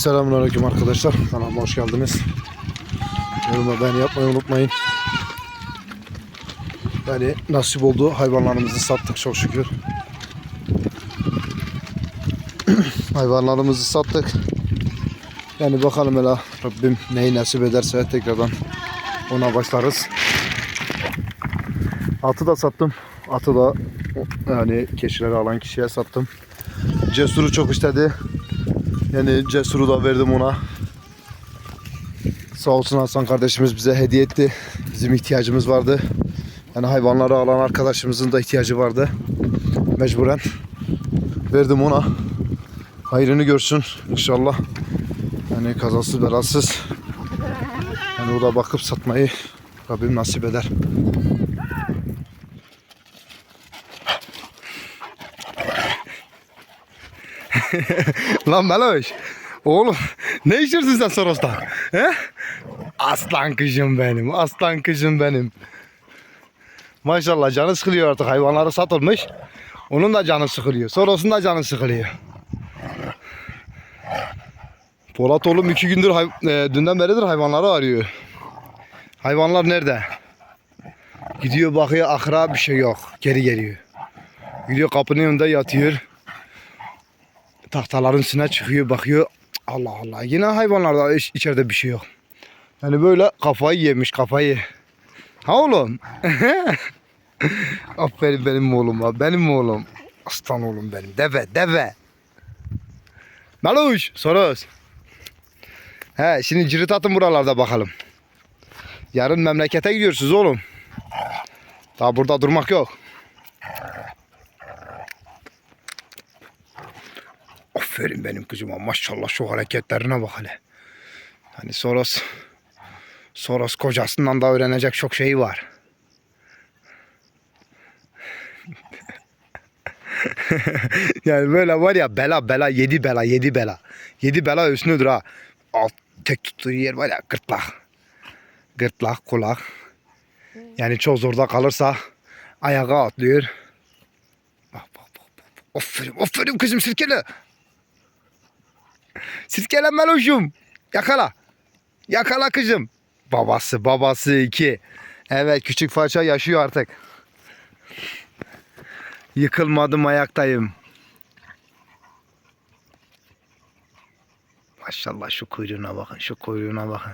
Selamünaleyküm arkadaşlar. Kanalıma hoş geldiniz. Yoruma beğeni yapmayı unutmayın. Yani nasip oldu. Hayvanlarımızı sattık çok şükür. Hayvanlarımızı sattık. Yani bakalım hele Rabbim neyi nasip ederse tekrardan ona başlarız. Atı da sattım. Atı da yani keçileri alan kişiye sattım. Cesur'u çok istedi. Yani Cesur'u da verdim ona. Sağ olsun Hasan kardeşimiz bize hediye etti. Bizim ihtiyacımız vardı. Yani hayvanları alan arkadaşımızın da ihtiyacı vardı. Mecburen. Verdim ona. Hayrını görsün inşallah. Yani kazasız belasız. Yani o da bakıp satmayı Rabbim nasip eder. Lan Meloş. Oğlum ne içiyorsun sen Soros'tan? He? Aslan kızım benim. Aslan kızım benim. Maşallah canı sıkılıyor artık. Hayvanları satılmış. Onun da canı sıkılıyor. Soros'un da canı sıkılıyor. Polat oğlum iki gündür hay- e, dünden beridir hayvanları arıyor. Hayvanlar nerede? Gidiyor bakıyor ahıra bir şey yok. Geri geliyor. Gidiyor kapının önünde yatıyor tahtaların üstüne çıkıyor bakıyor. Allah Allah yine hayvanlarda iç- içeride bir şey yok. Yani böyle kafayı yemiş kafayı. Ha oğlum. Aferin benim oğluma benim oğlum. Aslan oğlum benim deve deve. Meluş soruyoruz. He şimdi cirit atın buralarda bakalım. Yarın memlekete gidiyorsunuz oğlum. Daha burada durmak yok. Aferin benim kızıma maşallah şu hareketlerine bak hele. Hani Soros Soros kocasından da öğrenecek çok şey var. yani böyle var ya bela bela yedi bela yedi bela. Yedi bela üstünedir ha. Alt tek tuttuğu yer var ya gırtlak. Gırtlak kulak. Yani çok zorda kalırsa ayağa atlıyor. Bak bak bak. bak. Aferin aferin kızım sirkele. Sirkelen meloşum. Yakala. Yakala kızım. Babası babası iki. Evet küçük faça yaşıyor artık. Yıkılmadım ayaktayım. Maşallah şu kuyruğuna bakın şu kuyruğuna bakın.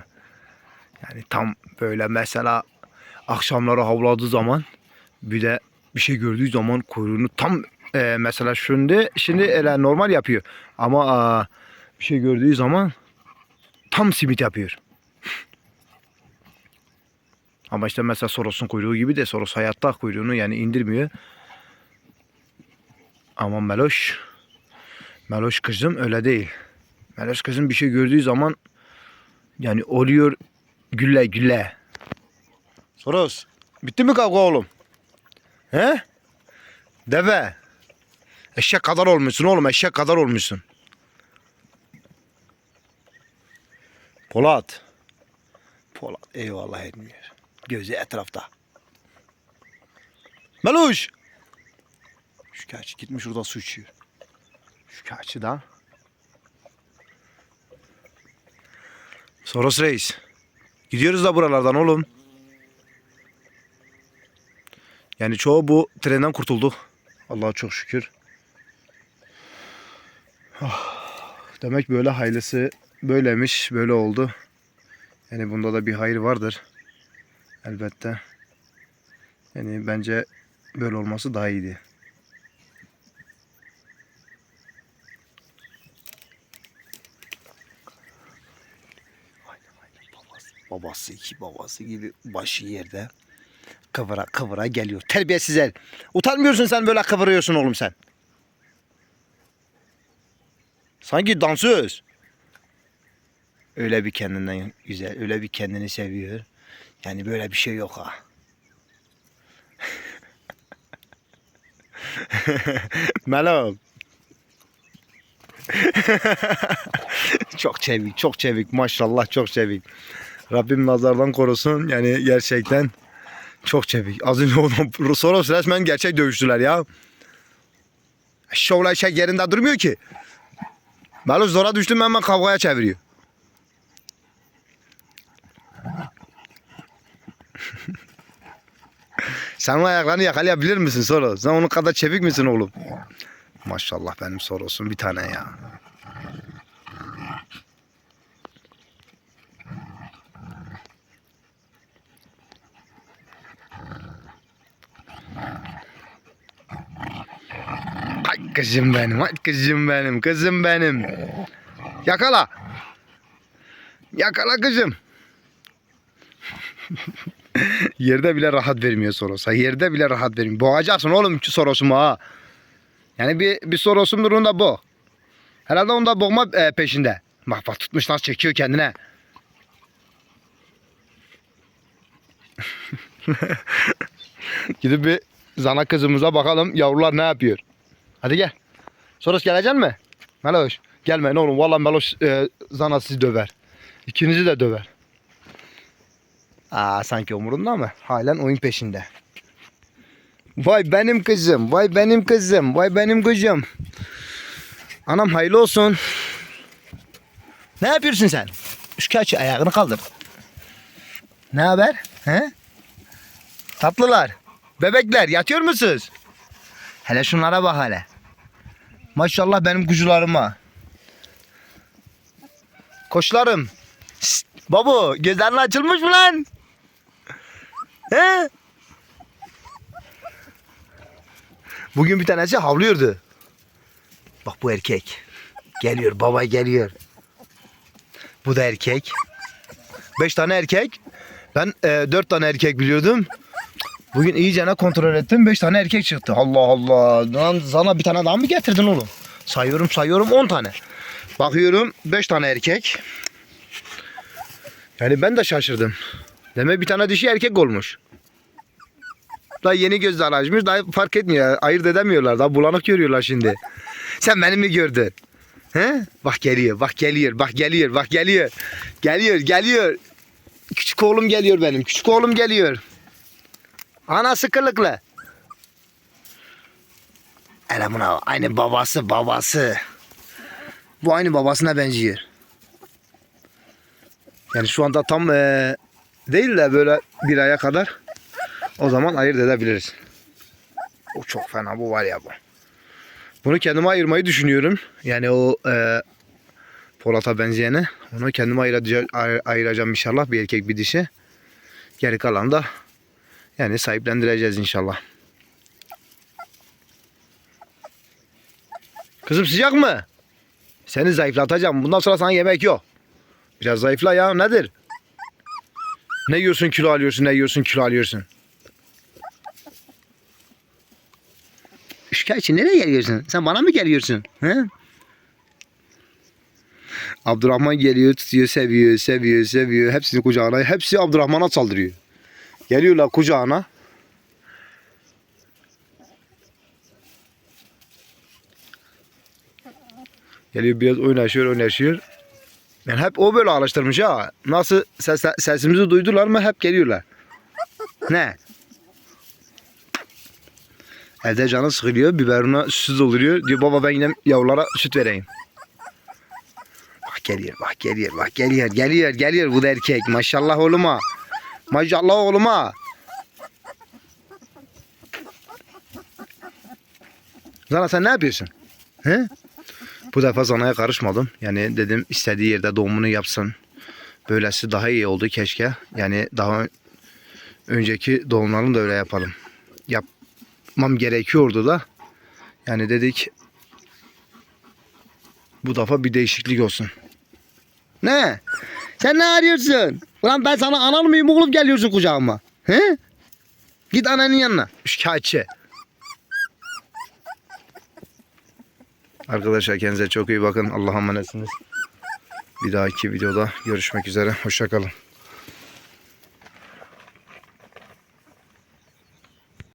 Yani tam böyle mesela akşamları havladığı zaman bir de bir şey gördüğü zaman kuyruğunu tam e, mesela şimdi şimdi ele normal yapıyor. Ama aa, bir şey gördüğü zaman tam simit yapıyor. Ama işte mesela Soros'un kuyruğu gibi de Soros hayatta kuyruğunu yani indirmiyor. Ama Meloş Meloş kızım öyle değil. Meloş kızım bir şey gördüğü zaman yani oluyor gülle gülle. Soros bitti mi kavga oğlum? He? Deve. Eşek kadar olmuşsun oğlum eşek kadar olmuşsun. Polat. Polat eyvallah etmiyor. Gözü etrafta. Meluş. Şu keçi gitmiş orada su içiyor. Şu keçi da. Soros reis. Gidiyoruz da buralardan oğlum. Yani çoğu bu trenden kurtulduk. Allah'a çok şükür. Ah, Demek böyle hayırlısı böylemiş, böyle oldu. Yani bunda da bir hayır vardır. Elbette. Yani bence böyle olması daha iyiydi. Babası, iki babası gibi başı yerde kıvıra kıvıra geliyor. Terbiyesiz el. Utanmıyorsun sen böyle kıvırıyorsun oğlum sen. Sanki dansöz. Öyle bir kendinden güzel, öyle bir kendini seviyor. Yani böyle bir şey yok ha. Melo. çok çevik, çok çevik. Maşallah çok çevik. Rabbim nazardan korusun. Yani gerçekten çok çevik. Az önce onu Soros resmen gerçek dövüştüler ya. Şovla şey yerinde durmuyor ki. Meloş zora düştüm hemen kavgaya çeviriyor. Sen onun ayaklarını yakalayabilir misin Soros? Sen onun kadar çevik misin oğlum? Maşallah benim Soros'um bir tane ya. Ay kızım benim, ay kızım benim, kızım benim. Yakala. Yakala kızım. Yerde bile rahat vermiyor Soros'a. Yerde bile rahat vermiyor. Boğacaksın oğlum Soros'umu ha. Yani bir, bir Soros'um durumda bu. Herhalde onda boğma e, peşinde. Bak bak tutmuş nasıl çekiyor kendine. Gidip bir zana kızımıza bakalım yavrular ne yapıyor. Hadi gel. Soros geleceksin mi? Meloş. Gelme ne oğlum. Vallahi Meloş e, zana sizi döver. İkinizi de döver. Aa sanki umurunda mı? Halen oyun peşinde. Vay benim kızım. Vay benim kızım. Vay benim kızım. Anam hayırlı olsun. Ne yapıyorsun sen? Şikayetçi ayağını kaldır. Ne haber? He? Tatlılar. Bebekler yatıyor musunuz? Hele şunlara bak hele. Maşallah benim kuzularıma. Koçlarım. Şşt, babu gözlerin açılmış mı lan? He? Bugün bir tanesi havlıyordu. Bak bu erkek. Geliyor baba geliyor. Bu da erkek. Beş tane erkek. Ben e, dört tane erkek biliyordum. Bugün iyicene kontrol ettim. Beş tane erkek çıktı. Allah Allah. Lan sana bir tane daha mı getirdin oğlum? Sayıyorum sayıyorum on tane. Bakıyorum beş tane erkek. Yani ben de şaşırdım. Demek bir tane dişi erkek olmuş. Daha yeni gözler açmış. Daha fark etmiyor. Ayırt edemiyorlar. Daha bulanık görüyorlar şimdi. Sen beni mi gördün? He? Bak geliyor, bak geliyor, bak geliyor, bak geliyor. Geliyor, geliyor. Küçük oğlum geliyor benim. Küçük oğlum geliyor. Anası kılıklı. Hele buna aynı babası babası. Bu aynı babasına benziyor. Yani şu anda tam eee, değil de böyle bir aya kadar o zaman ayırt edebiliriz. O çok fena bu var ya bu. Bunu kendime ayırmayı düşünüyorum. Yani o eee Polat'a benzeyeni. Onu kendime ayıraca- ay- ayıracağım inşallah. Bir erkek bir dişi. Geri kalan da yani sahiplendireceğiz inşallah. Kızım sıcak mı? Seni zayıflatacağım. Bundan sonra sana yemek yok. Biraz zayıfla ya. Nedir? Ne yiyorsun kilo alıyorsun, ne yiyorsun kilo alıyorsun. Şikayetçi nereye geliyorsun? Sen bana mı geliyorsun? He? Abdurrahman geliyor, tutuyor, seviyor, seviyor, seviyor. Hepsini kucağına, hepsi Abdurrahman'a saldırıyor. Geliyorlar kucağına. Geliyor biraz oynaşıyor, oynaşıyor. Yani hep o böyle alıştırmış ha. Nasıl ses, sesimizi duydular mı hep geliyorlar. Ne? Evde canı sıkılıyor, biberine süt dolduruyor. Diyor baba ben yine yavrulara süt vereyim. Bak geliyor, bak geliyor, bak geliyor, geliyor, geliyor bu da erkek. Maşallah oğluma. Maşallah oğluma. Zana sen ne yapıyorsun? He? Bu defa Zana'ya karışmadım. Yani dedim istediği yerde doğumunu yapsın. Böylesi daha iyi oldu keşke. Yani daha önceki doğumlarını da öyle yapalım. Yapmam gerekiyordu da. Yani dedik bu defa bir değişiklik olsun. Ne? Sen ne arıyorsun? Ulan ben sana anan mıyım oğlum geliyorsun kucağıma? He? Git ananın yanına. Şikayetçi. Arkadaşlar kendinize çok iyi bakın. Allah'a emanetsiniz. Bir dahaki videoda görüşmek üzere. Hoşçakalın.